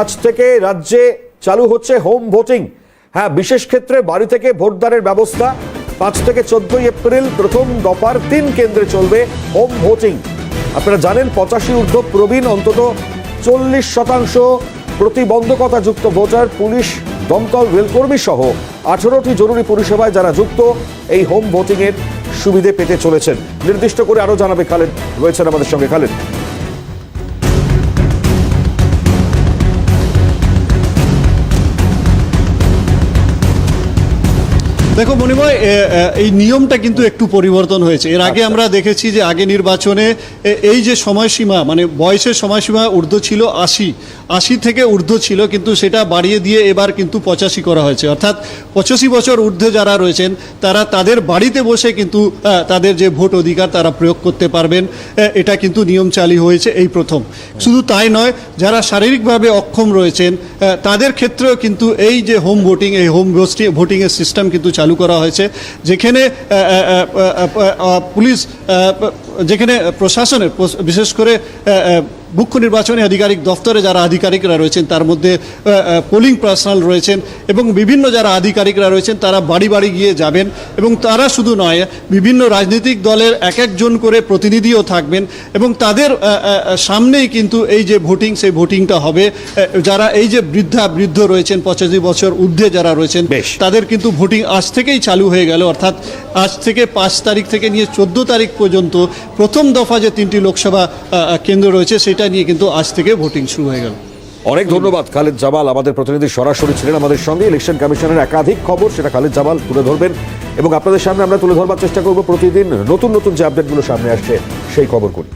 আজ থেকে রাজ্যে চালু হচ্ছে হোম ভোটিং। হ্যাঁ বিশেষ ক্ষেত্রে বাড়ি থেকে ভোটদানের ব্যবস্থা। পাঁচ থেকে চোদ্দই এপ্রিল প্রথম দফার তিন কেন্দ্রে চলবে হোম ভোটিং। আপনারা জানেন, পঁচাশি ঊর্ধ্ব প্রবীণ অন্তত চল্লিশ শতাংশ প্রতিবন্ধকতা যুক্ত ভোটার পুলিশ, দমকল, রেলকর্মী সহ আঠারোটি জরুরি পরিষেবায় যারা যুক্ত এই হোম ভোটিংয়ের সুবিধে পেতে চলেছেন। নির্দিষ্ট করে আরও জানাবে খালেদ। রয়েছেন আমাদের সঙ্গে। খালেদ। দেখো এ, এই নিয়মটা কিন্তু একটু পরিবর্তন হয়েছে। এর আগে আমরা দেখেছি যে আগে নির্বাচনে এই যে সময়সীমা মানে বয়সের সময়সীমা ঊর্ধ্ব ছিল আশি আশি থেকে ঊর্ধ্ব ছিল কিন্তু সেটা বাড়িয়ে দিয়ে এবার কিন্তু পঁচাশি করা হয়েছে। অর্থাৎ পঁচাশি বছর ঊর্ধ্বে যারা রয়েছেন তারা তাদের বাড়িতে বসে কিন্তু তাদের যে ভোট অধিকার তারা প্রয়োগ করতে পারবেন। এটা কিন্তু নিয়ম চালু হয়েছে এই প্রথম। শুধু তাই নয় যারা শারীরিকভাবে অক্ষম রয়েছেন তাদের ক্ষেত্রেও কিন্তু এই যে হোম ভোটিং এই হোম ভোটিংয়ের সিস্টেম কিন্তু চালু করা হয়েছে যেখানে পুলিশ যেখানে প্রশাসনের বিশেষ করে মুখ্য নির্বাচনী আধিকারিক দফতরে যারা আধিকারিকরা রয়েছেন তার মধ্যে পোলিং পার্সোনাল রয়েছেন এবং বিভিন্ন যারা আধিকারিকরা রয়েছেন তারা বাড়ি বাড়ি গিয়ে যাবেন এবং তারা শুধু নয় বিভিন্ন রাজনৈতিক দলের এক একজন করে প্রতিনিধিও থাকবেন এবং তাদের সামনেই কিন্তু এই যে ভোটিং সেই ভোটিংটা হবে যারা এই যে বৃদ্ধা বৃদ্ধ রয়েছেন পঁচাশি বছর ঊর্ধ্বে যারা রয়েছেন বেশ। তাদের কিন্তু ভোটিং আজ থেকেই চালু হয়ে গেল অর্থাৎ আজ থেকে পাঁচ তারিখ থেকে নিয়ে চোদ্দ তারিখ পর্যন্ত প্রথম দফা যে তিনটি লোকসভা কেন্দ্র রয়েছে, সেটা নিয়ে কিন্তু আজ থেকে ভোটিং শুরু হয়ে গেল। অনেক ধন্যবাদ, খালেদ জামাল। আমাদের প্রতিনিধি সরাসরি ছিলেন আমাদের সঙ্গে। ইলেকশন কমিশনের একাধিক খবর সেটা খালেদ জামাল তুলে ধরবেন এবং আপনাদের সামনে আমরা তুলে ধরবার চেষ্টা করব প্রতিদিন। নতুন নতুন যে আপডেটগুলো সামনে আসছে, সেই খবরগুলি।